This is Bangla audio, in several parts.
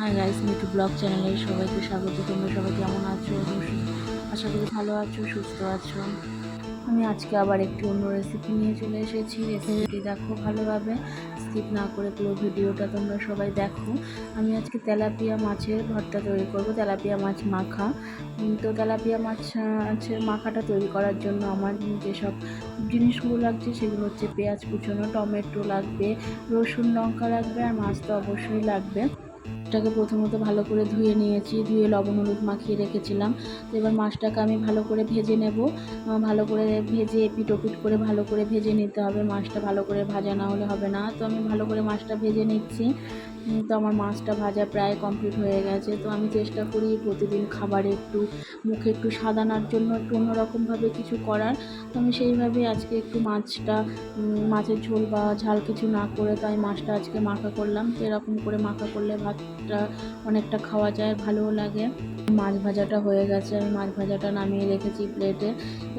হাই গাইস মিটু ব্লগ চ্যানেলে সবাইকে স্বাগত। তোমরা সবাই কেমন আছো? আশা করি ভালো আছো, সুস্থ আছো। আমি আজকে আবার একটি অন্য রেসিপি নিয়ে চলে এসেছি। রেসিপিটি দেখো ভালোভাবে। স্কিপ না করে পুরো ভিডিওটা তোমরা সবাই দেখো। আমি আজকে তেলাপিয়া মাছের ভর্তা তৈরি করব। তেলাপিয়া মাছ মাখা। তো তেলাপিয়া মাছ মাছের মাখাটা তৈরি করার জন্য আমার যেসব জিনিসগুলো লাগছে সেগুলো হচ্ছে পেঁয়াজ কুচোনো, টমেটো লাগবে, রসুন লঙ্কা লাগবে, আর মাছ তো অবশ্যই লাগবে। মাছটাকে প্রথমত ভালো করে ধুয়ে নিয়েছি, ধুয়ে লবণ হলুদ মাখিয়ে রেখেছিলাম। তো এবার মাছটাকে আমি ভালো করে ভেজে নেব। ভালো করে ভেজে পিটোপিট করে ভালো করে ভেজে নিতে হবে। মাছটা ভালো করে ভাজা না হলে হবে না। তো আমি ভালো করে মাছটা ভেজে নিচ্ছি। তো আমার মাছটা ভাজা প্রায় কমপ্লিট হয়ে গেছে। তো আমি চেষ্টা করি প্রতিদিন খাবারে একটু, মুখে একটু সাদানার জন্য, একটু অন্যরকমভাবে কিছু করার। তো আমি সেইভাবে আজকে একটু মাছটা মাছের ঝোল বা ঝাল কিছু না করে তাই মাছটা আজকে মাখা করলাম। তো এরকম করে মাখা করলে ভাতটা অনেকটা খাওয়া যায়, ভালোও লাগে। মাছ ভাজাটা হয়ে গেছে, আমি মাছ ভাজাটা নামিয়ে রেখেছি প্লেটে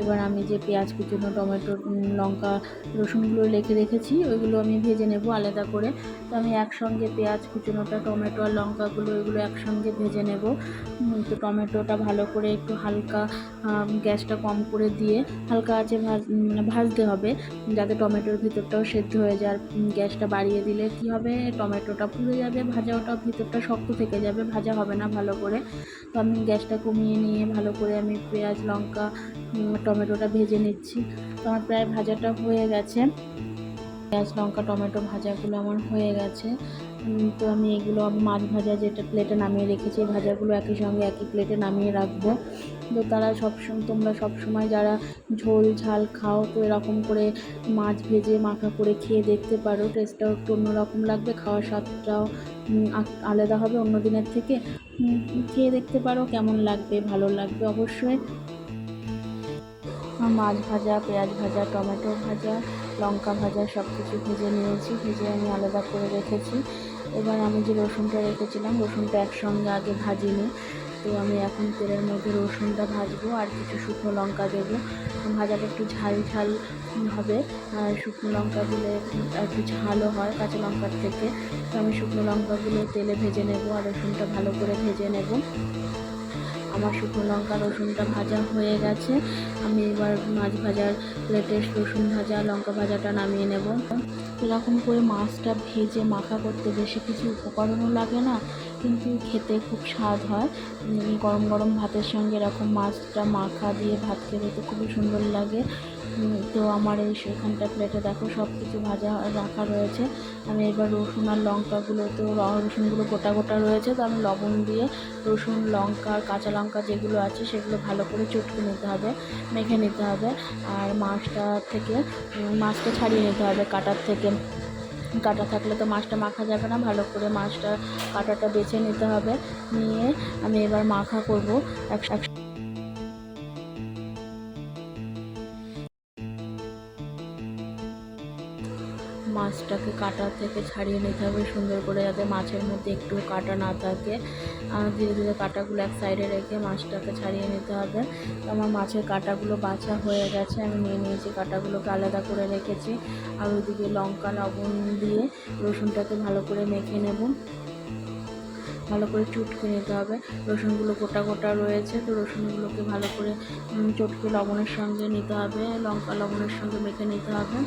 এবার আমি যে পেঁয়াজ, কুচুনো টমেটো লঙ্কা, রসুনগুলো রেখে রেখেছি, ওইগুলো আমি ভেজে নেব আলাদা করে। তো আমি একসঙ্গে পেঁয়াজ কুচুনোটা টমেটো আর লঙ্কাগুলো এগুলো একসঙ্গে ভেজে নেব। তো টমেটোটা ভালো করে একটু হালকা গ্যাসটা কম করে দিয়ে হালকা আছে ভাজ উম, ভাজতে হবে যাতে টমেটোর ভিতরটাও সেদ্ধ হয়ে যায়। আর গ্যাসটা বাড়িয়ে দিলে কি হবে? টমেটোটা পুড়ে যাবে ভাজা ওটা ভিতরটা শক্ত থেকে যাবে ভাজা হবে না ভালো করে। তো আমি গ্যাসটা কমিয়ে নিয়ে ভালো করে আমি পেঁয়াজ লঙ্কা টমেটোটা ভেজে নিচ্ছি। তো আমার প্রায় ভাজাটা হয়ে গেছে। পেঁয়াজ লঙ্কা, টমেটো ভাজাগুলো আমার হয়ে গেছে। তো আমি এগুলো মাছ ভাজা যেটা প্লেটে নামিয়ে রেখেছি ভাজাগুলো একই সঙ্গে একই প্লেটে নামিয়ে রাখব। তো তারা সবসময় তোমরা সবসময় যারা ঝোল, ঝাল খাও, তো এরকম করে মাছ ভেজে, মাখা করে খেয়ে দেখতে পারো। টেস্টটাও একটু অন্যরকম লাগবে, খাওয়ার স্বাদটাও আলাদা হবে অন্য দিনের থেকে। খেয়ে দেখতে পারো কেমন লাগবে, ভালো লাগবে অবশ্যই। মাছ ভাজা, পেঁয়াজ ভাজা, টমেটো ভাজা লঙ্কা ভাজা সব কিছু ভেজে নিয়েছি, ভেজে আমি আলাদা করে রেখেছি। এবার আমি যে রসুনটা রেখেছিলাম, রসুনটা একসঙ্গে আগে ভাজিনি। তো আমি এখন তেলের মধ্যে রসুনটা ভাজবো আর কিছু শুকনো লঙ্কা দেবো। ভাজাটা একটু ঝাল ঝাল হবে। শুকনো লঙ্কা দিলে একটু ঝালও হয় কাঁচা লঙ্কার থেকে। তো আমি শুকনো লঙ্কাগুলো তেলে ভেজে নেব আর রসুনটা ভালো করে ভেজে নেব। আমার শুকনো লঙ্কা, রসুনটা ভাজা হয়ে গেছে। আমি এবার মাছ ভাজার লেটেস্ট রসুন ভাজা, লঙ্কা ভাজাটা নামিয়ে নেব। এরকম করে মাছটা ভেজে মাখা করতে বেশি কিছু উপকরণও লাগে না, কিন্তু খেতে খুব স্বাদ হয়। গরম গরম ভাতের সঙ্গে এরকম মাছটা মাখা দিয়ে ভাত খেতে খুবই সুন্দর লাগে। তো আমার এই সেখানটা প্লেটে দেখো সব কিছু ভাজা রাখা রয়েছে। আমি এবার রসুন আর লঙ্কাগুলো তো রসুনগুলো গোটা গোটা রয়েছে, তো আমি লবণ দিয়ে রসুন, লঙ্কা কাঁচা লঙ্কা যেগুলো আছে সেগুলো ভালো করে চটকে নিতে হবে, মেখে নিতে হবে। আর মাছটা থেকে মাছটা ছাড়িয়ে নিতে হবে কাটার থেকে। কাটা থাকলে তো মাছটা মাখা যাবে না, ভালো করে মাছটা কাটাটা বেছে নিতে হবে। নিয়ে আমি এবার মাখা করব। এক মাছটাকে কাটা থেকে ছাড়িয়ে নিতে হবে, সুন্দর করে যাতে মাছের মধ্যে একটু কাটা না থাকে। ধীরে ধীরে কাটাগুলো এক সাইডে রেখে মাছটাকে ছাড়িয়ে নিতে হবে। তো আমার মাছের কাটাগুলো বাছা হয়ে গেছে, আমি নিয়ে নিয়েছি, কাটাগুলোকে আলাদা করে রেখেছি। আর ওইদিকে লঙ্কা, লবণ দিয়ে রসুনটাকে ভালো করে মেখে নেব। ভালো করে চটকে নিতে হবে। রসুনগুলো গোটা গোটা রয়েছে, তো রসুনগুলোকে ভালো করে চটকে লবণের সঙ্গে নিতে হবে। লঙ্কা লবণের সঙ্গে মেখে নিতে হবে।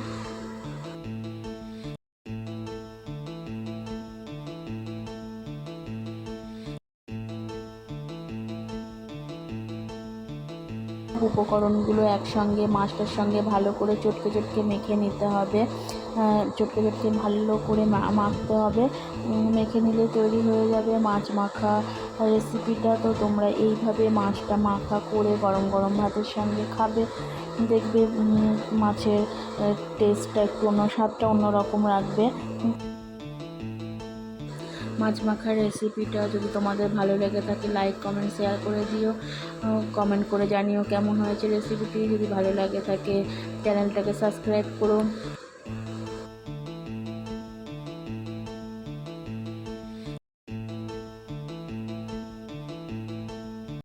উপকরণগুলো একসঙ্গে মাছটার সঙ্গে ভালো করে চটকে চটকে মেখে নিতে হবে। চটকে চটকে ভালো করে মাখতে হবে। মেখে নিলে তৈরি হয়ে যাবে মাছ মাখা রেসিপিটা তো তোমরা এইভাবে মাছটা মাখা করে গরম গরম ভাতের সঙ্গে খাবে। দেখবে মাছের টেস্টটা একটু অন্য স্বাদটা অন্যরকম রাখবে। মাছ মাখার রেসিপিটা যদি তোমাদের ভালো লেগে থাকে লাইক কমেন্ট শেয়ার করে দিও। কমেন্ট করে জানিও কেমন হয়েছে রেসিপিটি যদি ভালো লাগে থাকে চ্যানেলটাকে সাবস্ক্রাইব করো।